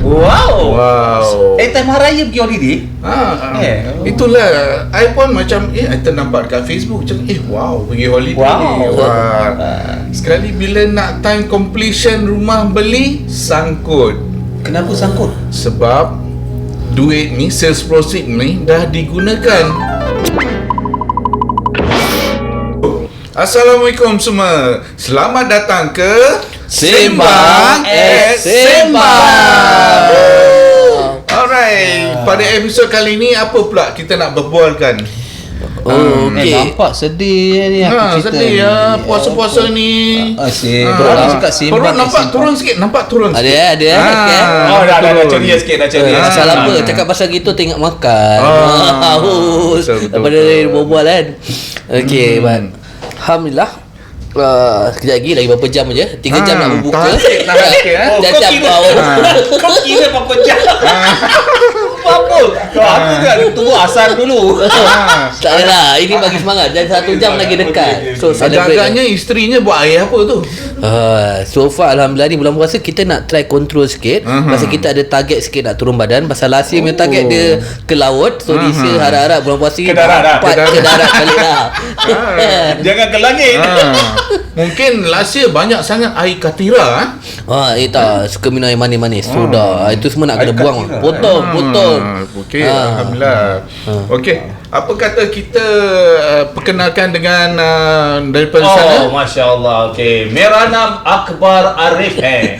Wow. Wow. Eh time hari raya pergi holiday? Ha, Eh. itulah I pun macam eh I ternampak dekat Facebook macam eh wow pergi holiday Wow. Wah. Sekali bila nak time completion rumah beli sangkut Kenapa sangkut? sebab duit ni sales proceed ni dah digunakan Assalamualaikum semua Selamat datang ke Sembang eh, Sembang. Alright Pada episod kali ni Apa pula kita nak berbualkan Oh, Eh okey. nampak sedih ni aku Ha, cerita sedih ni. ya Puasa-puasa ni Asyik Ha. Orang cakap sembang Perut eh, nampak turun sikit Nampak turun Ada sikit eh, ada eh. Ah. okey. Oh dah dah, dah Turun. ceria sikit dah Eh, ceria Pasal Ah. apa? Cakap pasal gitu tengok makan. Ah. Haus. Betul, betul, Daripada betul. berbual kan. Okey, Hmm. Alhamdulillah. Uh, sekejap lagi lagi berapa jam aja? 3 jam Ah, nak berbuka. tahan sikit, tahan sikit, eh. Oh, Dah kau siap kira-. Ah. Kau kira berapa jam? Apa? Kau aku kan tunggu asal dulu. Ah. Tak ada lah. Ini bagi semangat. Dan satu jam lagi dekat. So celebrate. Agak-agaknya isterinya buat air apa tu Uh, so far Alhamdulillah ni bulan puasa kita nak try control sikit. Pasal kita ada target sikit nak turun badan Pasal last year punya target Oh. dia ke laut So this year harap-harap bulan puasa ni Ke darat dah, Empat ke darat. ke darat balik lah Ah. Jangan ke langit. ha. Mungkin last year banyak sangat air katira eh? Ah, eh tak suka minum air manis-manis Soda Itu semua nak kena buang katira, Potong, Ah, potong Okey, Ah. alhamdulillah. Okey, apa kata kita uh, perkenalkan dengan uh, daripada sana? Oh, Masya Allah. Okay. Meranam Akbar Arif eh.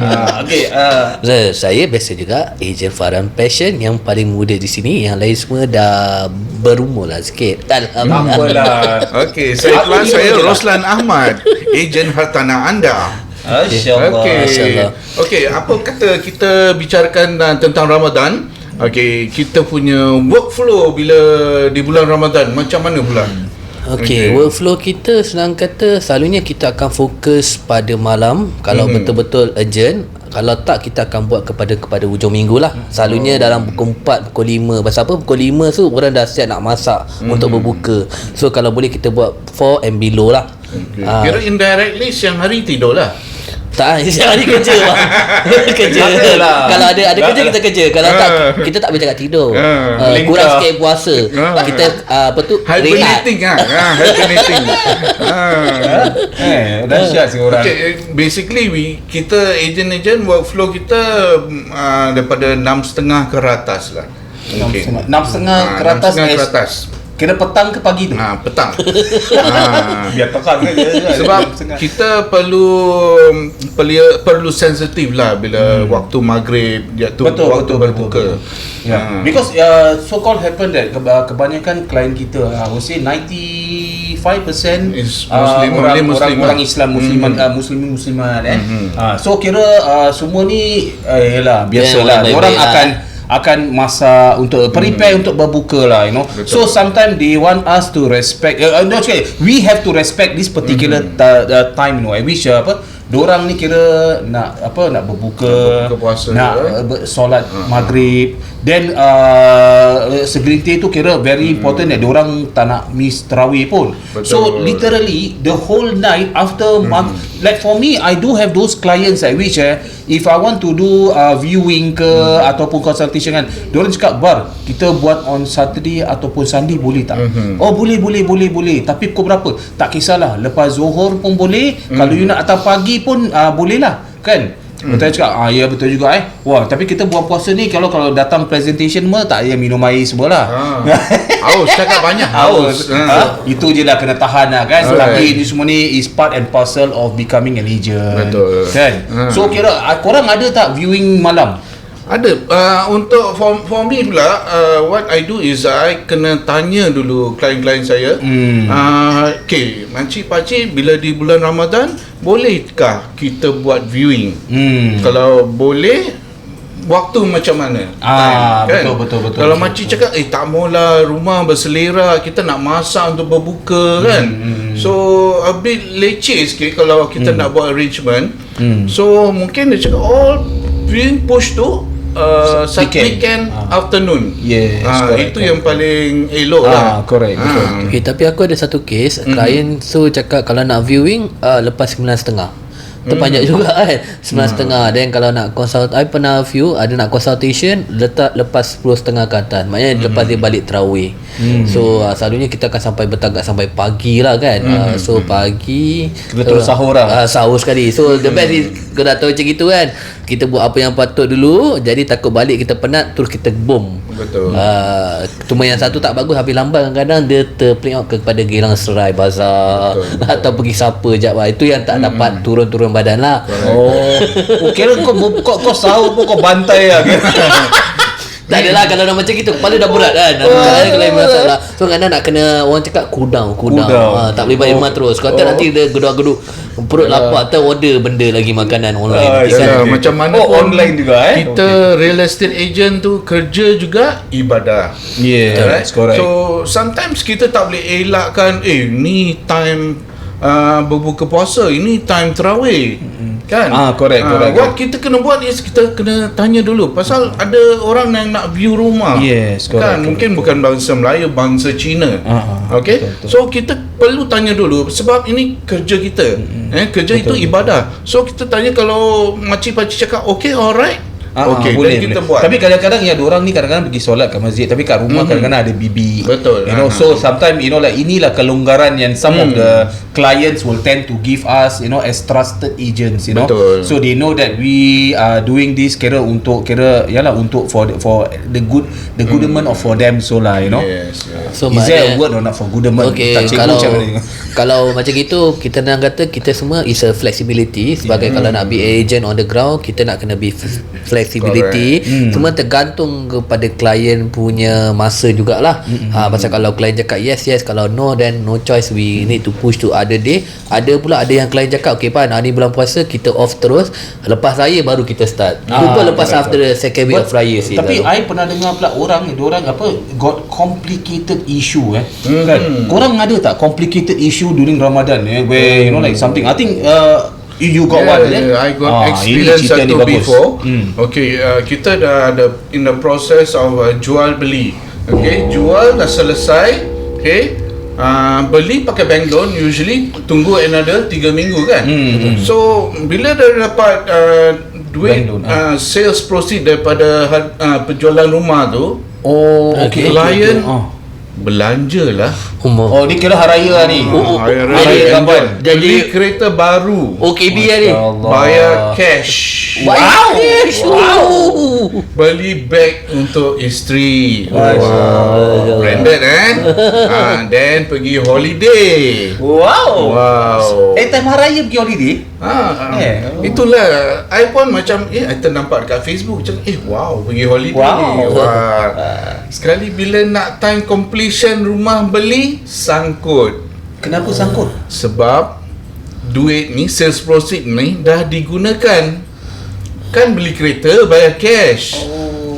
Ah, okay. Uh, Saya, biasa juga Ejen Farhan Passion Yang paling muda di sini Yang lain semua dah berumur lah sikit Alhamdulillah apalah. Okey, saya ni saya. Roslan Ahmad, ejen hartanah anda. Masya Allah. Okey. Masya Allah. Okey, apa kata kita bicarakan uh, tentang Ramadan? Okey, kita punya workflow bila di bulan Ramadan macam mana pula? Okey, okay. workflow kita senang kata selalunya kita akan fokus pada malam kalau mm-hmm. betul-betul urgent. Kalau tak kita akan buat kepada kepada hujung minggu lah. Selalunya Oh. dalam pukul 4, pukul 5. Pasal apa? Pukul 5 tu orang dah siap nak masak Mhm. mm-hmm. untuk berbuka. So kalau boleh kita buat 4 and below lah. Okay. Ah. Kira indirectly siang hari tidur lah. Tak, siang hari kerja bang. kerja. Tak. Kalau ada ada kerja kita kerja. Kalau tak Ah. kita tak boleh cakap tidur. Uh, kurang sikit puasa. Ah. Kita uh, apa tu? Hibernating ah, ah hibernating. ah. Eh, dahsyat sih orang. Okay, basically we kita agent-agent workflow kita uh, daripada enam setengah ke atas lah. Enam Mungkin. setengah- enam setengah Ah, ke enam atas setengah ke es- atas. Kira petang ke pagi tu? Ha, petang. ha. Biar tekan kan Sebab kita perlu perlu perlu sensitif lah bila hmm. waktu maghrib iaitu betul waktu betul betul, berbuka. betul. Ya. Ha. Because uh, so called happen that keba- kebanyakan klien kita uh, I would say 95% Is uh, Muslim, orang, only Muslim orang, orang lah. Islam musliman Mhm. uh, muslimin muslimat eh. Mhm. Uh, so kira uh, semua ni uh, yalah biasalah yeah, orang lah, akan eh. Akan masak untuk prepare untuk berbuka lah you know. Betul. So sometimes they want us to respect uh, no, sorry, we have to respect this particular ta- uh, time you know. I wish uh, apa Diorang ni kira nak apa nak berbuka, Nak berbuka nak juga, eh? uh, ber- solat ha. maghrib then uh, segelintir tu kira very important that orang tak nak miss tarawih pun Betul. so literally the whole night after mag- like for me I do have those clients I wish eh if I want to do uh, viewing ke ataupun consultation kan diorang cakap bar kita buat on Saturday ataupun Sunday boleh tak? Mhm. oh boleh boleh boleh boleh. Tapi pukul berapa? Tak kisahlah. Lepas Zohor pun boleh. Kalau you nak datang pagi pun uh, boleh lah kan Betul cakap ah ya betul juga eh. Wah, tapi kita buat puasa ni kalau kalau datang presentation mah tak payah minum air semualah. Ha. Haus cakap banyak haus. Haus. Ha? Itu je lah kena tahan lah kan. Alright. Tapi ini semua ni is part and parcel of becoming an agent. Betul. Kan? Ha. So kira ah, korang ada tak viewing malam? Ada uh, untuk for, for me pula uh, what I do is I kena tanya dulu klien-klien saya. Hmm. Uh, okay, makcik pakcik bila di bulan Ramadan bolehkah kita buat viewing? Hmm. Kalau boleh waktu macam mana? Ah, Time, betul, betul, betul, Kalau betul, makcik cakap eh tak maulah rumah berselera, kita nak masak untuk berbuka kan. hmm. So a bit leceh sikit kalau kita nak buat arrangement. Hmm. So mungkin dia cakap all viewing push tu uh, Sat Weekend. weekend Ah. afternoon. Yes, Ah, correct, itu correct. yang paling elok Ah, lah. correct, betul. Ah. Okay, tapi aku ada satu case mm-hmm. klien so cakap kalau nak viewing uh, lepas 9.30. terpanjat juga kan sembilan setengah dan kalau nak consult I pernah view ada nak consultation letak lepas sepuluh setengah ke atas maknanya lepas dia balik terawih so uh, selalunya kita akan sampai bertagak sampai pagi lah kan uh, so pagi Kena terus sahur lah. uh, sahur sekali so the best is kau dah tahu macam gitu kan kita buat apa yang patut dulu jadi takut balik kita penat terus kita bom Betul. Uh, cuma yang satu tak bagus habis lambat kadang-kadang dia terpeling out kepada Geylang Serai Bazar atau pergi siapa jap lah. Itu yang tak dapat turun-turun badan lah. Oh, oh kira kau kau, kau sahur pun kau bantai lah. Tak adalah kalau dah macam gitu Kepala dah berat kan? Oh, kalau yang masalah. So kadang nak kena Orang cakap cool down Cool down, Cool down. Ha, Tak boleh balik rumah terus. Kalau tak nanti dia geduk-geduk Perut lapar Atau order benda lagi makanan online. Ah, ya. kan macam mana Oh, pun online juga, eh? Kita real estate agent tu kerja juga? Ibadah. Yeah, correct. So sometimes kita tak boleh elakkan eh ni time uh, berbuka puasa, ini time terawih. Kan? Ah, correct, Ah, correct, What kita kena buat is kita kena tanya dulu pasal ada orang yang nak view rumah. Yes, correct, Kan correct, mungkin bukan bangsa Melayu, bangsa Cina. Ah, ah, betul, betul. So kita perlu tanya dulu sebab ini kerja kita. Eh kerja itu ibadah. So kita tanya kalau makcik-pakcik cakap okay alright. Ah, okay, ah, boleh, kita boleh. buat. Tapi kadang-kadang ya orang ni kadang-kadang pergi solat kat masjid tapi kat rumah kadang-kadang ada bibi. Betul. You know, Ah, so sometimes you know like inilah kelonggaran yang some of the clients will tend to give us, you know, as trusted agents, you know. Betul. So they know that we are doing this kira untuk kira yalah untuk for the, for the good the goodement of for them so lah, you know. Yes. yes. So Is there a word or not for goodement? Okay, Tak cikgu kalau macam mana? kalau macam gitu kita nak kata kita semua is a flexibility sebagai kalau nak be agent on the ground kita nak kena be f- flexibility Hmm. semua tergantung kepada klien punya masa jugalah Hmm, ha pasal kalau klien cakap yes yes kalau no then no choice we need to push to other day ada pula ada yang klien cakap okay pan hari bulan puasa kita off terus lepas raya baru kita start Ah, lupa lepas correct, after the second week of raya sih Tapi dalam. I pernah dengar pula orang ni, orang apa got complicated issue eh. Hmm. Kan? Korang ada tak complicated issue during Ramadan eh where you know like something. I think uh, you you got yeah, one yeah, eh. I got Ah, experience satu before. Hmm. Okay, uh, kita dah ada in the process of uh, jual beli. Okay, jual dah selesai. Okay, uh, beli pakai bank loan usually tunggu another 3 minggu kan. Hmm. So bila dah dapat uh, duit loan, uh, sales proceed daripada uh, penjualan rumah tu, Oh, Okay. okay. klien Ah. belanja umur Oh, ni kira hari raya lah ni. Oh, oh, Hari oh, raya hari kapan? Jadi- Beli kereta baru. OKB lah ni. Bayar cash. Wow. wow. Beli beg untuk isteri. Wow. Branded eh. ha, then pergi holiday. Wow. Wow. Eh, time hari raya pergi holiday? Ha, ha. Eh. Itulah I pun macam eh I ternampak dekat Facebook macam eh wow pergi holiday Wow. Wah. Sekali bila nak time completion rumah beli sangkut. Kenapa sangkut? Sebab duit ni sales proceed ni dah digunakan. Kan beli kereta bayar cash.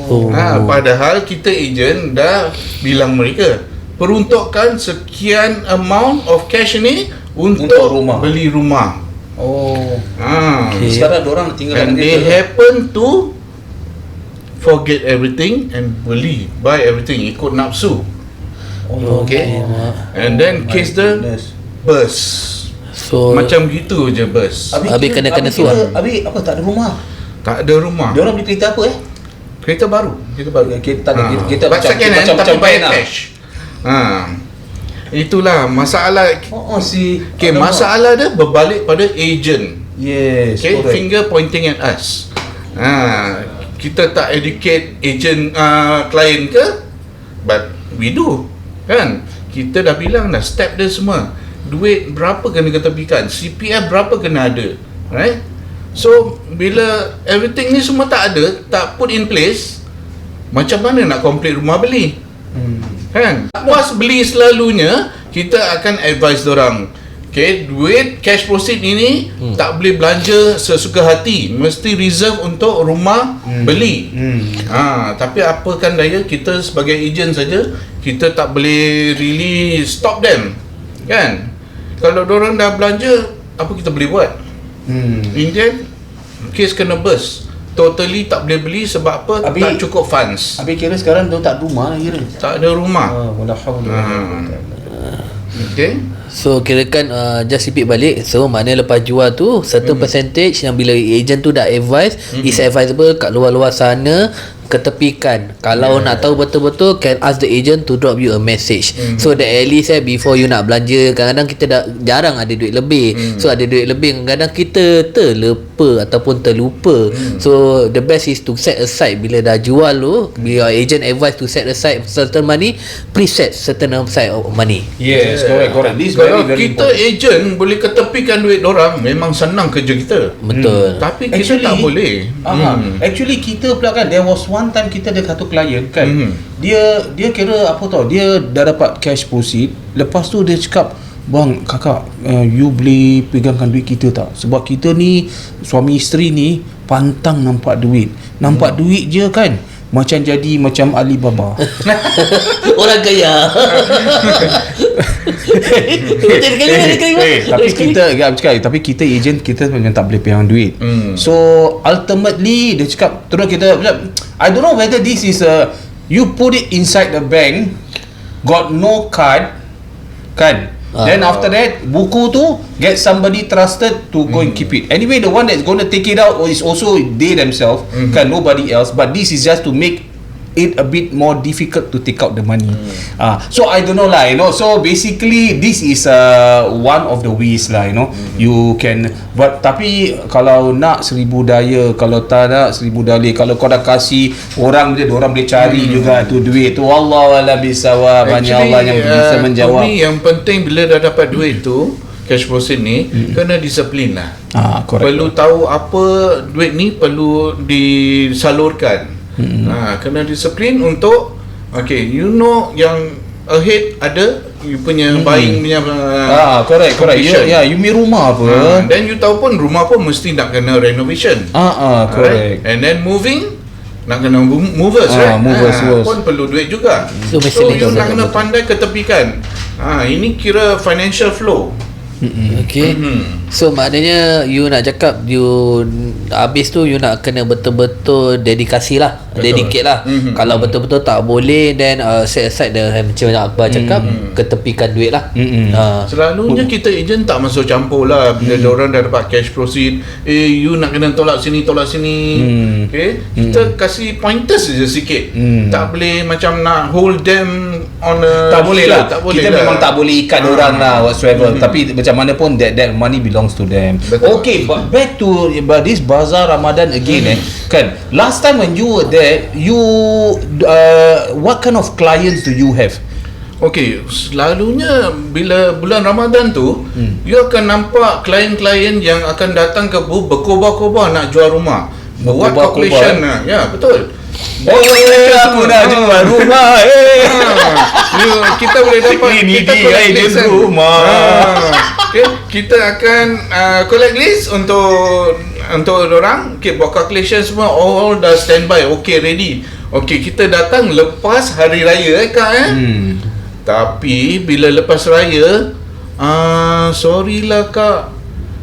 Oh. Ha, padahal kita ejen dah bilang mereka peruntukkan sekian amount of cash ni untuk, Untuk rumah. beli rumah. Oh. Ha. Okay. Sekarang orang tinggal And they kereta. happen to forget everything and beli buy everything ikut nafsu. Oh, Okay. And then case goodness. burst. So Macam gitu je burst. Habis kena- kena kira- suap. Habis apa tak ada rumah? Tak ada rumah. Dia orang beli kereta apa eh? Kereta baru. Kereta baru. Kereta tak ada, kereta- kereta But macam- second hand, macam- tapi macam bayar lah. cash. Ha. Itulah masalah. Oh, oh si Okay, masalah dia berbalik pada agent. Yes, Okay, correct. finger pointing at us. Ha, kita tak educate agent uh, klien ke? But we do. Kan? Kita dah bilang dah step dia semua. Duit berapa kena ketepikan? CPF berapa kena ada? Right? So, bila everything ni semua tak ada, tak put in place, macam mana nak complete rumah beli? Hmm. Kan? Pas beli selalunya kita akan advise orang. Okay, duit cash proceed ini hmm. tak boleh belanja sesuka hati. Mesti reserve untuk rumah hmm. beli. Hmm. Ha, tapi apa kan daya kita sebagai agent saja kita tak boleh really stop them. Kan? Kalau orang dah belanja, apa kita boleh buat? Hmm. In the end, case kena burst. Totally tak boleh beli sebab apa? Habis- tak cukup funds. Habis kira sekarang dia tak ada rumah lah kira. Tak ada rumah. Ah, wala haula wala Ah. billah. Okay? So kirakan uh, just repeat balik So maknanya lepas jual tu Certain Mhm. percentage Yang bila agent tu dah advise Is advisable kat luar-luar sana Ketepikan. Kalau nak tahu betul-betul Can ask the agent To drop you a message. So that at least eh Before you nak belanja Kadang-kadang kita dah Jarang ada duit lebih. So ada duit lebih Kadang-kadang kita terlepa Ataupun terlupa. So the best is to set aside. Bila dah jual tu Bila agent advise to set aside Certain money Please set certain aside of money. Yes, correct, correct. This Kalau very very kita important. agent boleh ketepikan duit orang memang senang kerja kita. Betul. Tapi kita tak boleh. Aha, Hmm. Actually kita pula kan there was one time kita ada satu klien kan. Mhm. Dia dia kira apa tau, dia dah dapat cash proceed. Lepas tu dia cakap Bang, kakak, uh, you boleh pegangkan duit kita tak? Sebab kita ni, suami isteri ni, pantang nampak duit. Nampak duit je kan, macam jadi macam Alibaba. Orang kaya Eh, eh, tapi kita ya, cakap, tapi kita agent kita memang tak boleh pegang duit. Hmm. So ultimately dia cakap terus kita I don't know whether this is a you put it inside the bank got no card kan Ah. Then after that buku tu get somebody trusted to go and keep it. Anyway the one that's going to take it out is also they themselves kan nobody else but this is just to make it a bit more difficult to take out the money. Ah, so I don't know lah, you know. So basically this is uh, one of the ways lah, you know. You can but tapi kalau nak seribu daya, kalau tak nak seribu dalih, kalau kau dah kasih orang dia orang boleh cari juga tu duit tu. Allah wala bisawab, hanya Allah yang bisa uh, menjawab. To me, yang penting bila dah dapat duit tu, cash proceed ni, kena disiplin lah. Ah, correct. Perlu tahu apa duit ni perlu disalurkan. Ha, kena disiplin untuk okay, you know yang ahead ada you punya buying punya uh, Ah, correct, correct. Ya, completion. ya, you punya rumah apa? Ha, then you tahu pun rumah pun mesti nak kena renovation. Ah, ah, correct. Alright? And then moving nak kena mo- movers Ah, right? movers, Ah, movers. pun perlu duit juga. So, So, mesti you nak kena betul. pandai ketepikan. Ha, ini kira financial flow. Okay Hmm. So maknanya You nak cakap You Habis tu you nak kena betul-betul Dedikasi lah Betul. Dedicate lah Mhm. Kalau betul-betul tak boleh Then uh, set aside the, Macam yang Akbar cakap Ketepikan duit lah Mm-mm. Ah. Selalunya kita agent tak masuk campur lah bila hmm. orang dah dapat cash proceed. Eh you nak kena tolak sini tolak sini. Hmm. Okay? Kita kasih pointers je sikit. Hmm. Tak boleh macam nak hold them on a tak boleh lah. Tak boleh kita lah. memang tak boleh ikat Ah. orang lah whatsoever. Tapi macam mana pun that that money belongs to them. Betul. Okay, but back to but this bazaar Ramadan again eh. Kan, last time when you were there, you uh, what kind of clients do you have? Okey, selalunya bila bulan Ramadan tu, hmm. you akan nampak klien-klien yang akan datang ke booth berkobar-kobar nak jual rumah. Buat Berkobar-kobar, calculation eh? lah. Ya, betul. Oh, aku nak jual rumah eh. Ha, kita boleh dapat Ini kita dia, collect list kan. rumah. Ha, okay, kita akan uh, collect list untuk untuk orang. Okay, buat calculation semua all dah standby. Okay ready. Okay kita datang lepas hari raya eh kak eh? Hmm. tapi bila lepas raya ah uh, sorry lah kak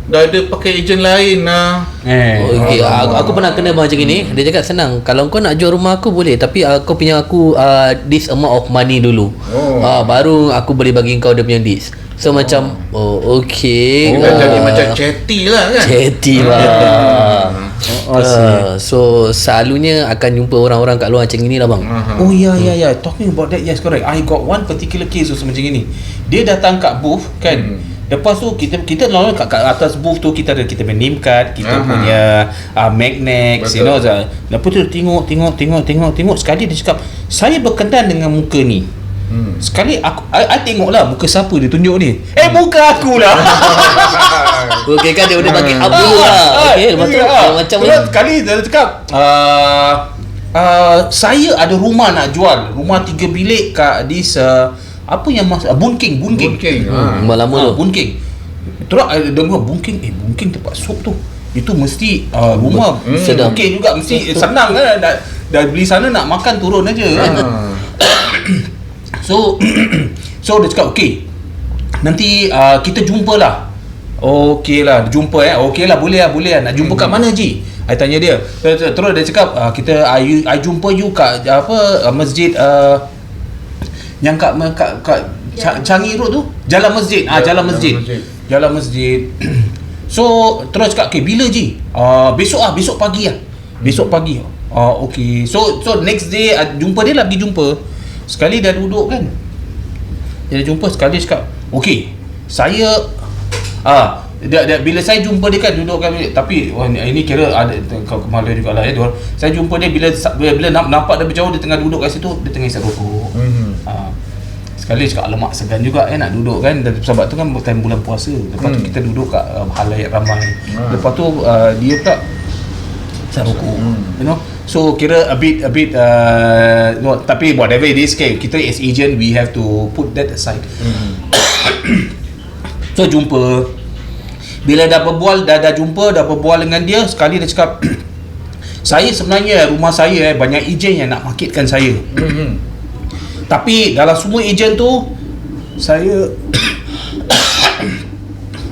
dah ada pakai ejen lain lah. Eh. Oh, okay. aku, aku pernah kena macam gini. Dia cakap senang Kalau kau nak jual rumah aku boleh. Tapi uh, kau punya aku uh, This amount of money dulu. Oh. uh, Baru aku boleh bagi kau dia punya list So macam Oh okay. Oh, Ah, jadi macam chatty lah kan? Chatty lah. Oh, uh, So selalunya akan jumpa orang-orang kat luar macam ni lah bang. Aha. Oh ya ya ya. Talking about that Yes correct. I got one particular case Also macam ni Dia datang kat booth Kan? Hmm. Lepas tu kita kita lalu kat, kat atas booth tu kita ada kita punya name card, kita Aha. punya uh, magnets, you Betul. know. Zah. Lepas tu tengok tengok tengok tengok tengok sekali dia cakap, "Saya berkenan dengan muka ni." Hmm. Sekali aku I, I tengoklah muka siapa dia tunjuk ni. Eh muka aku lah. Okay kan dia boleh bagi up dulu lah Okay lepas tu kalau macam Terus sekali dia cakap uh, uh, saya ada rumah nak jual rumah tiga bilik kat this uh, apa yang mas uh, Bunking Bunking Bunking, hmm, ha. Lama Ah, tu. Bunking Terus ada dengar Bunking Eh Bunking tempat sup tu. Itu mesti uh, rumah. Hmm. Sedap. Bunking juga Mesti senang kan dah, dah beli sana nak makan turun aja. Kan? Ah. So So dia cakap okay Nanti uh, kita jumpa lah. Okey lah jumpa eh. Okey lah boleh lah boleh lah. Nak jumpa kat mana Ji? I tanya dia. Terus terus dia cakap uh, kita I, I jumpa you kat apa uh, masjid uh, yang kat kat, kat Ca- Changi Road tu? Jalan Masjid. Ah Jalan Jalan Masjid. Masjid. Jalan Masjid. So terus cakap okay bila Ji? Uh, Besok ah besok pagi lah. Besok pagi. Ah okay. So so next day uh, Jumpa dia lah pergi jumpa. Sekali dah duduk kan? Dia jumpa sekali cakap Okay Saya ah dia, dia, bila saya jumpa dia kan duduk kan tapi wah, ni- ini kira ada kau kemalu juga lah ya Dor. saya jumpa dia bila bila, bila namp- nampak dia berjauh dia tengah duduk kat situ dia tengah isap rokok Mhm. Ha. Sekali cakap alamak segan juga kan nak duduk kan dan sebab tu kan time bulan puasa. Lepas tu Hmm. kita duduk kat uh, halayak ramai. Ha. Lepas tu uh, dia pula isap rokok. Hmm. You know. So kira a bit a bit uh, no, tapi whatever it is okay, kita as agent we have to put that aside. so jumpa bila dah berbual dah dah jumpa dah berbual dengan dia sekali dia cakap saya sebenarnya rumah saya eh banyak ejen yang nak marketkan saya. Mhm. Tapi dalam semua ejen tu saya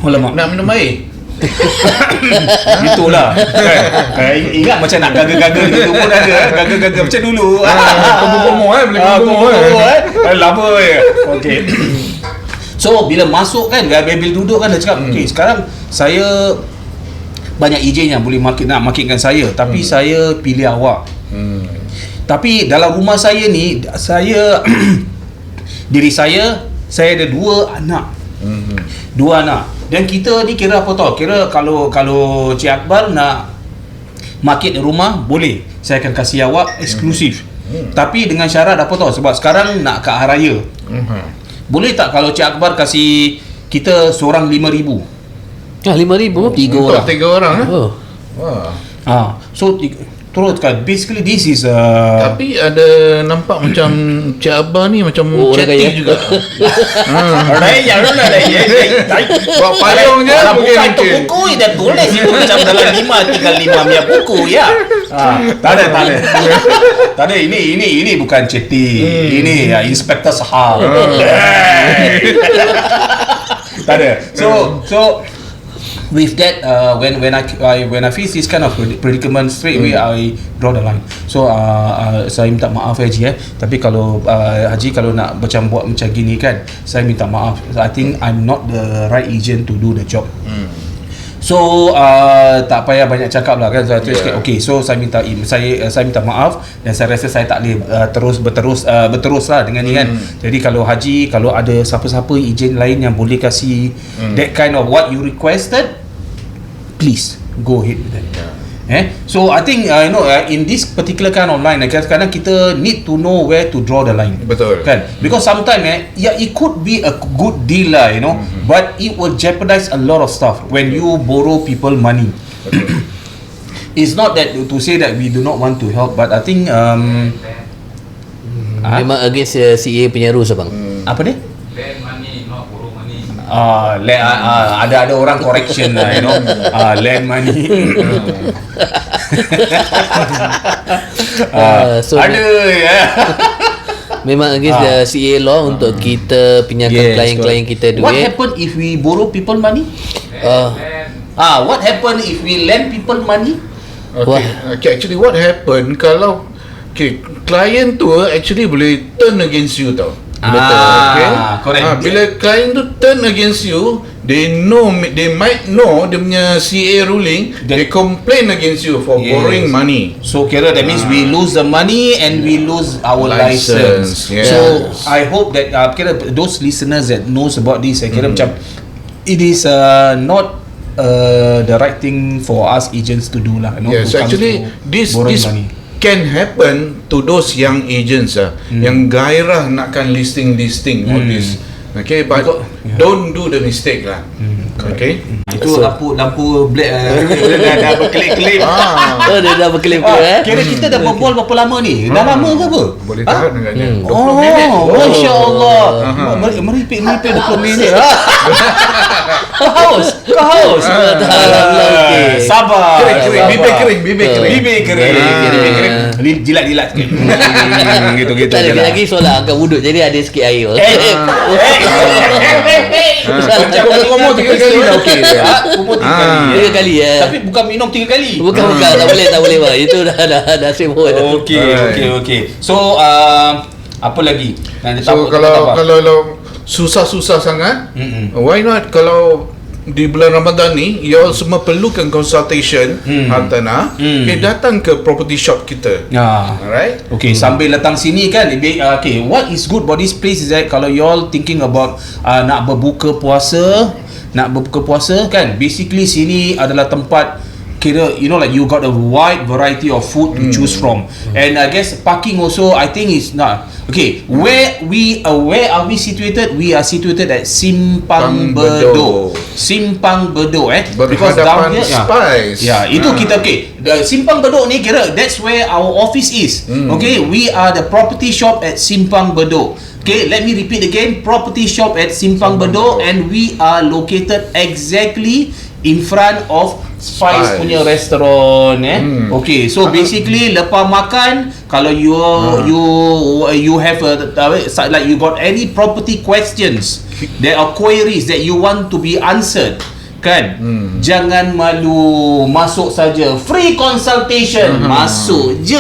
Alamak Nak minum air? Itulah kan? Eh, Ingat macam nak gagal-gagal gitu pun ada eh. Gagal-gagal macam dulu Komo-komo eh, boleh Ah, komo-komo, eh. eh. Lama je Okay So bila masuk kan Bila bila duduk kan dia cakap Hmm. Okay sekarang saya Banyak ejen yang boleh market, nak marketkan saya. Tapi saya pilih awak. Hmm. Tapi dalam rumah saya ni Saya Diri saya Saya ada dua anak. Mhm. Dua anak. Dan kita ni kira apa tau? Kira kalau Kalau Cik Akbar nak Market di rumah Boleh. Saya akan kasih awak eksklusif. Hmm. Tapi dengan syarat apa tau? Sebab sekarang nak ke Hari Raya. Mhm. Boleh tak kalau Cik Akbar kasih Kita seorang RM5,000 Ah, RM5,000 Tiga Untuk orang Tiga orang eh? Oh. Wah. ha. So tiga, Terus kan Basically this is uh, Tapi ada nampak macam Cik Abah ni macam Oh, orang chatty kaya. juga. Raya Raya Raya Buat payung je Kalau mungkin bukan tu mungkin. buku Dah tulis. Itu macam dalam lima Tinggal lima punya buku ya. Ha, Tak ada tak ada. Tak ada ini ini ini bukan ceti Ini ya, Inspektor Sahal. Tak ada. So so With that, uh, when when I, I when I face this kind of predi- predicament straight away I draw the line. So uh, uh, saya minta maaf Haji eh. Tapi kalau uh, Haji kalau nak macam buat macam gini kan, saya minta maaf. I think I'm not the right agent to do the job. Hmm. So uh, tak payah banyak cakap lah kan saya tulis Yeah. yeah. okay so saya minta saya uh, saya minta maaf dan saya rasa saya tak boleh uh, terus berterus uh, berterus lah dengan ni kan Hmm. jadi kalau haji kalau ada siapa-siapa ejen lain yang boleh kasih Hmm. that kind of what you requested please go ahead with that Eh, so I think uh, you know uh, in this particular kind of line, uh, kadang-kadang kita need to know where to draw the line. Betul. Kan? Because sometimes eh, yeah, it could be a good deal lah, you know, Mm-hmm. but it will jeopardize a lot of stuff when you borrow people money. It's not that to say that we do not want to help, but I think um, Ah? Memang against uh, CA punya rules abang. apa dia? Lend money, not borrow money. Ah, uh, uh, uh, ada ada orang correction lah, you know, uh, lend money. Ah, so ada ya. Memang against Ah. the CA law untuk kita pinjamkan klien-klien kita What duit. happen if we borrow people money? Ah, Ah, what happen if we lend people money? Okay. okay. Actually what happen kalau okay, klien tu actually boleh turn against you tau. Bila Ah, turn, okay? correct. Ah, bila klien tu turn against you, they know they might know dia punya CA ruling, they complain against you for Yes. borrowing money. So kira that means we lose the money and we lose our license. License, yes. So I hope that uh, kira those listeners that knows about this, I kira macam it is uh, not uh, the right thing for us agents to do lah. You know, Yes, come actually this this money. Can happen to those young agents ah yang gairah nakkan listing this thing all Hmm. this. Okay, but Because- yeah. don't do the mistake lah. Okay. Itu So- lampu lampu black uh, dah, dah berkelip-kelip. Ah, oh dia dah berkelip-kelip eh. Ah, kira kita dah berbual berapa lama ni? Dah lama ke apa? boleh Ah? tahan agaknya. Hmm. 20 minit. Oh, Masya Allah Aha. Mer- Meripik-meripik 20 minit Kau haus Kau haus Ah. Sabar Kering, kering, sabar. bibir kering, bibir kering. Bibir kering Bibir kering. Bibir kering Li- Jilat-jilat sikit Hmm, Gitu-gitu Tak je lagi lagi solat angkat wuduk jadi ada sikit air. Eh, eh, Macam kau ngomong tiga kali dah okey Ha? Ngomong tiga Ah. kali Tiga eh. kali ya. Tapi bukan minum tiga kali Bukan bukan tak boleh tak boleh bang. Itu dah dah dah word. Okey, okey, okey. So, uh, Apa lagi? So kalau kalau kalau susah-susah sangat, why not kalau di bulan Ramadan ni you all semua perlukan consultation Hmm. hartanah, Hmm. okay, datang ke property shop kita. Ya. Alright? Okay, sambil datang sini kan, uh, okay, what is good about this place is that kalau you all thinking about uh, nak berbuka puasa, nak berbuka puasa kan, basically sini adalah tempat kira you know like you got a wide variety of food to choose from and I guess parking also I think is not okay where we uh, where are we situated we are situated at Simpang Bedok. Bedok Simpang Bedok eh Berhadapan ya. Spice. ya itu Ah. kita okay the Simpang Bedok ni kira that's where our office is Hmm. okay we are the property shop at Simpang Bedok okay let me repeat again property shop at Simpang, Simpang Bedok. and we are located exactly in front of Spice, Spice. punya restoran eh Hmm. okay so basically lepas makan kalau you Ah. you you have a like you got any property questions there are queries that you want to be answered kan Hmm. jangan malu masuk saja free consultation masuk je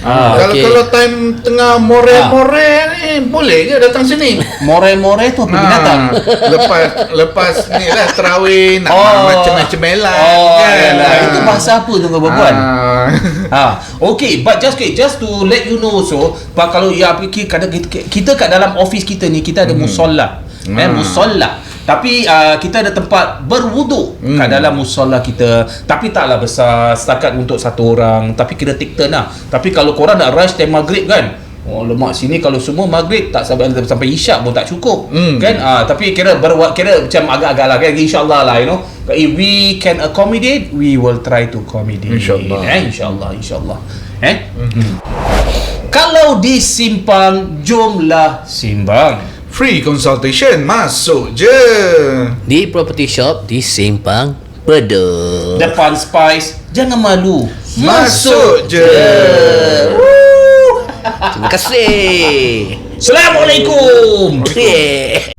ah, kalau okay. kalau time tengah more-more ni boleh ke datang sini? more-more tu apa binatang Ah, lepas lepas ni lah terawih nak Oh. macam-macam melan Oh, kan. yalah. Itu bahasa apa tu kau berbual? Ah. Ha, okay, but just okay, just to let you know so, kalau ya kita, kita, kat dalam office kita ni kita ada musolla. Eh, Ah. Tapi uh, kita ada tempat berwuduk Hmm. kat dalam musolla kita. Tapi taklah besar setakat untuk satu orang, tapi kena take turn lah. Tapi kalau korang nak rush time maghrib kan, Oh lemak sini kalau semua maghrib tak sampai sampai isyak pun tak cukup. Hmm. Kan ah tapi kira berwa, kira macam agak-agak lah kan insyaallah lah you know. If we can accommodate, we will try to accommodate. InsyaAllah. Eh insyaallah insyaallah. Eh? Hmm. Kalau di simpang jumlah simbang. Free consultation masuk je. Di property shop di Simpang Bedok. Depan Spice, jangan malu. Masuk je. Terima kasih. Assalamualaikum. Yeah.